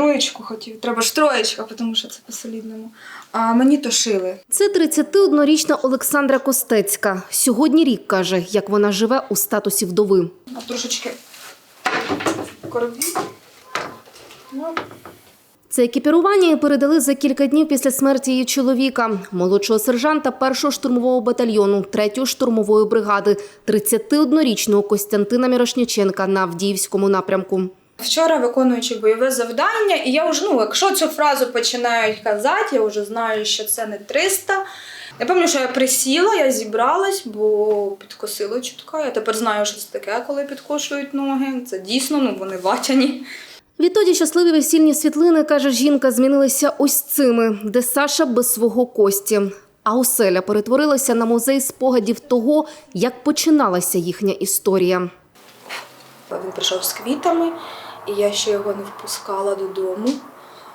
троєчку хотів. Треба ж троєчка, тому що це по-солідному. А мені то шили. Це 31-річна Олександра Костецька. Сьогодні рік каже, як вона живе у статусі вдови. А трошечки коробі. Ну, Це екіпірування передали за кілька днів після смерті її чоловіка, молодшого сержанта першого штурмового батальйону 3-ї штурмової бригади, 31-річного Костянтина Мірошніченка на Авдіївському напрямку. Вчора виконуючи бойове завдання, і я вже, ну, якщо цю фразу починають казати, я вже знаю, що це не 300. Я пам'ятаю, що я присіла, я зібралась, бо підкосило чутка. Я тепер знаю, що це таке, коли підкошують ноги. Це дійсно, ну вони ватяні. Відтоді щасливі весільні світлини, каже жінка, змінилися ось цими, де Саша без свого кості. А оселя перетворилася на музей спогадів того, як починалася їхня історія. Він прийшов з квітами, і я ще його не впускала додому.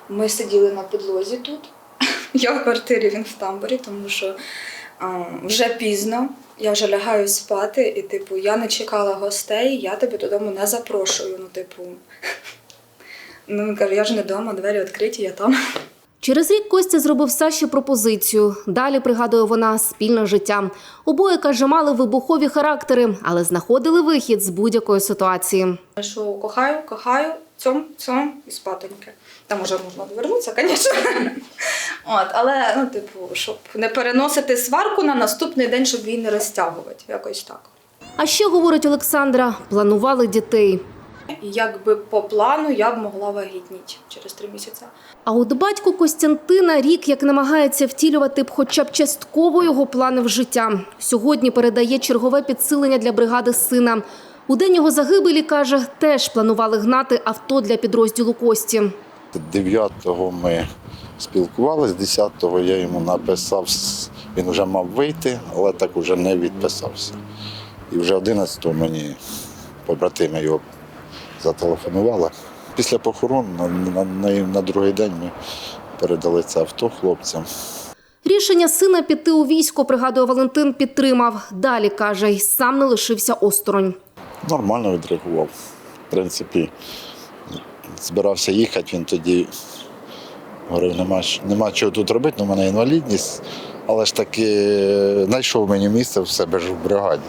Ми сиділи на підлозі тут. Я в квартирі, він в тамбурі, тому що а, вже пізно. Я вже лягаю спати, і, типу, я не чекала гостей, я тебе додому не запрошую. Ну, типу, ну, він каже, я ж не вдома, двері відкриті, я там. Через рік Костя зробив Саші пропозицію. Далі пригадує вона спільне життя. Обоє каже, мали вибухові характери, але знаходили вихід з будь-якої ситуації. Що кохаю, кохаю, цьом, цьом і спатоньки. Там уже можна довернутися, звісно. От, але, ну, типу, щоб не переносити сварку на наступний день, щоб її не розтягувати. Якось так. А ще, говорить Олександра, планували дітей. І якби по плану я б могла вагітніти через три місяці. А от батько Костянтина рік як намагається втілювати б хоча б частково його плани в життя. Сьогодні передає чергове підсилення для бригади сина. У день його загибелі, каже, теж планували гнати авто для підрозділу Кості. 9-го ми спілкувалися, 10-го я йому написав, він вже мав вийти, але так уже не відписався. І вже 11-го мені побратими його зателефонували. Після похорон на, на, на, на другий день ми передали це авто хлопцям. Рішення сина піти у військо, пригадує Валентин, підтримав. Далі, каже, й сам не лишився осторонь. Нормально відреагував. В принципі, збирався їхати, він тоді говорив, нема, нема чого тут робити, у мене інвалідність, але ж таки знайшов мені місце в себе ж в бригаді.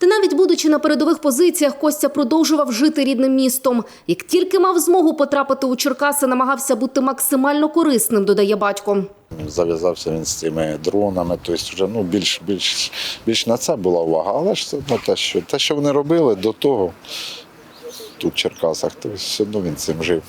Та навіть будучи на передових позиціях, Костя продовжував жити рідним містом. Як тільки мав змогу потрапити у Черкаси, намагався бути максимально корисним, додає батько. Зав'язався він з цими дронами, тобто вже ну, більш, більш, більш на це була увага. Але ж одно те, що, те, що вони робили до того тут, в Черкасах, то все одно він цим жив.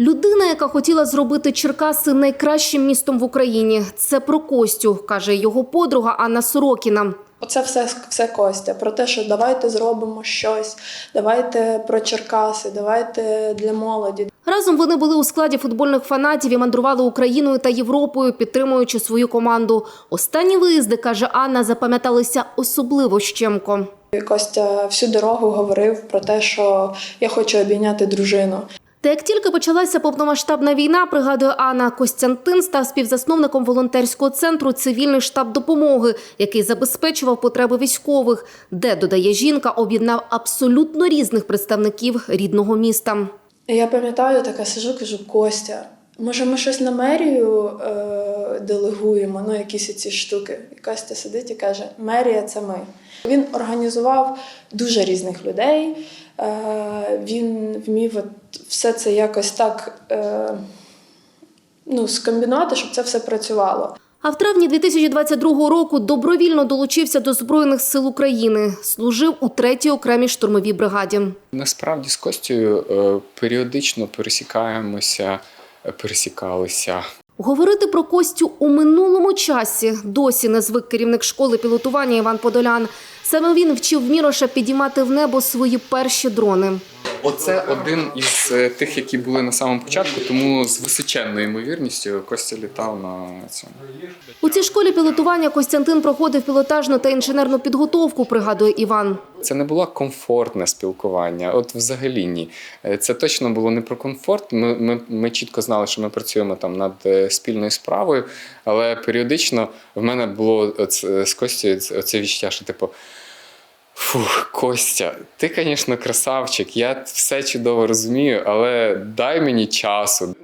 Людина, яка хотіла зробити Черкаси найкращим містом в Україні. Це про Костю, каже його подруга Анна Сорокіна. Оце все, все Костя. Про те, що давайте зробимо щось, давайте про Черкаси, давайте для молоді. Разом вони були у складі футбольних фанатів і мандрували Україною та Європою, підтримуючи свою команду. Останні виїзди, каже Анна, запам'яталися особливо щемко. Костя всю дорогу говорив про те, що я хочу обійняти дружину. Та як тільки почалася повномасштабна війна, пригадує Анна, Костянтин став співзасновником волонтерського центру Цивільний штаб допомоги, який забезпечував потреби військових, де, додає жінка, об'єднав абсолютно різних представників рідного міста. Я пам'ятаю, така сижу, кажу, Костя, може ми щось на мерію е- делегуємо, ну якісь ці штуки. І Костя сидить і каже: Мерія це ми. Він організував дуже різних людей. Е- він вмів от все це якось так е- ну, скомбінувати, щоб це все працювало. А в травні 2022 року добровільно долучився до Збройних сил України. Служив у 3-й окремій штурмовій бригаді. Насправді з Костю е, періодично пересікаємося, пересікалися. Говорити про Костю у минулому часі досі не звик керівник школи пілотування Іван Подолян. Саме він вчив Міроша підіймати в небо свої перші дрони. Оце один із е, тих, які були на самому початку, тому з височенною ймовірністю Костя літав на цьому. У цій школі пілотування Костянтин проходив пілотажну та інженерну підготовку, пригадує Іван. Це не було комфортне спілкування. От взагалі ні. Е, Це точно було не про комфорт. Ми, ми, ми чітко знали, що ми працюємо там над е, спільною справою, але періодично в мене було оц- з Костю оце відчуття, що типу. Фух, Костя, ти, звісно, красавчик. Я все чудово розумію, але дай мені часу.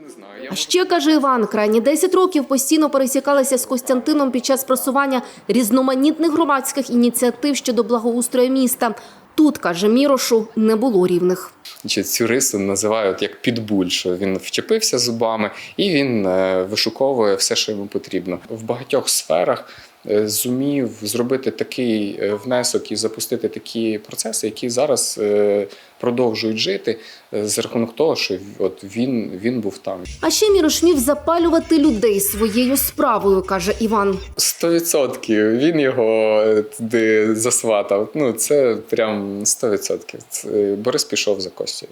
А ще каже Іван, крайні 10 років постійно пересікалися з Костянтином під час просування різноманітних громадських ініціатив щодо благоустрою міста. Тут каже Мірошу, не було рівних. цю рису називають як підбуль, що він вчепився зубами і він е, вишуковує все, що йому потрібно. В багатьох сферах зумів зробити такий е, внесок і запустити такі процеси, які зараз е, продовжують жити е, за рахунок того, що от він, він був там. А ще Мірош вмів запалювати людей своєю справою, каже Іван. Сто відсотків він його е, туди засватав. Ну це прям сто відсотків. Борис пішов за Костю.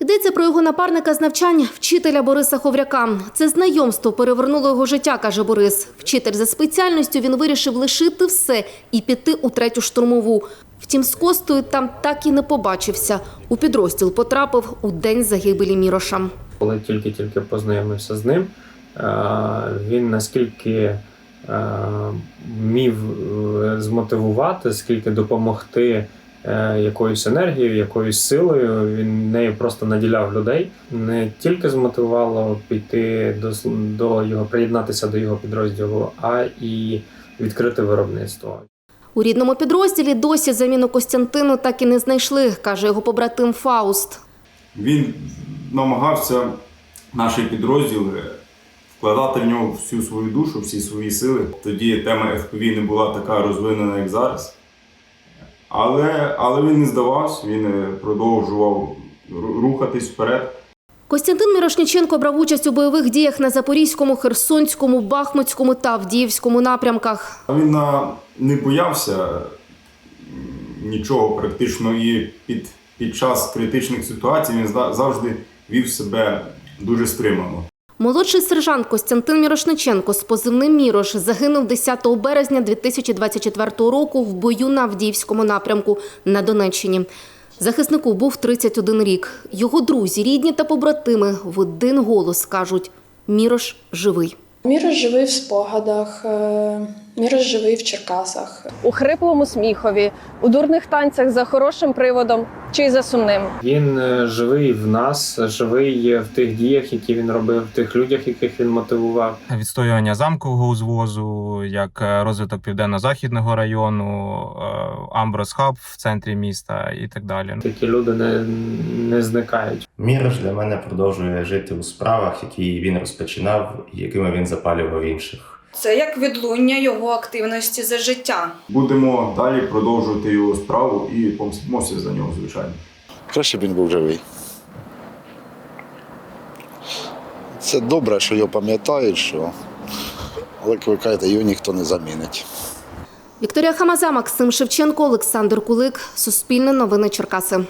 Йдеться про його напарника з навчань, вчителя Бориса Ховряка. Це знайомство перевернуло його життя, каже Борис. Вчитель за спеціальністю він вирішив лишити все і піти у третю штурмову. Втім, з Костою там так і не побачився. У підрозділ потрапив у день загибелі Міроша. Коли тільки-тільки познайомився з ним, е, він наскільки е, міг е, змотивувати, скільки допомогти якоюсь енергією, якоюсь силою. Він нею просто наділяв людей. Не тільки змотивувало піти до, с- до його приєднатися до його підрозділу, а і відкрити виробництво. У рідному підрозділі досі заміну Костянтину так і не знайшли, каже його побратим Фауст. Він намагався наші підрозділи вкладати в нього всю свою душу, всі свої сили. Тоді тема FPV не була така розвинена, як зараз. Але, але він не здавався, він е, продовжував рухатись вперед. Костянтин Мірошніченко брав участь у бойових діях на Запорізькому, Херсонському, Бахмутському та Авдіївському напрямках. Він не боявся нічого практично і під, під час критичних ситуацій він завжди вів себе дуже стримано. Молодший сержант Костянтин Мірошниченко з позивним Мірош загинув 10 березня 2024 року в бою на Авдіївському напрямку на Донеччині. Захиснику був 31 рік. Його друзі, рідні та побратими в один голос кажуть: Мірош живий. Мірош живий в спогадах, е, Мірош живий в Черкасах. у хриплому сміхові, у дурних танцях за хорошим приводом чи за сумним. Він е, живий в нас, живий в тих діях, які він робив, в тих людях, яких він мотивував. відстоювання замкового узвозу, як е, розвиток південно-західного району, е, Амброс Хаб в центрі міста і так далі. Такі люди не, не зникають. Мірош для мене продовжує жити у справах, які він розпочинав і якими він запалював інших. Це як відлуння його активності за життя. Будемо далі продовжувати його справу і помстимося за нього, звичайно. Краще б він був живий. Це добре, що його пам'ятають, що... але кажете, його ніхто не замінить. Вікторія Хамаза, Максим Шевченко, Олександр Кулик. Суспільне новини Черкаси.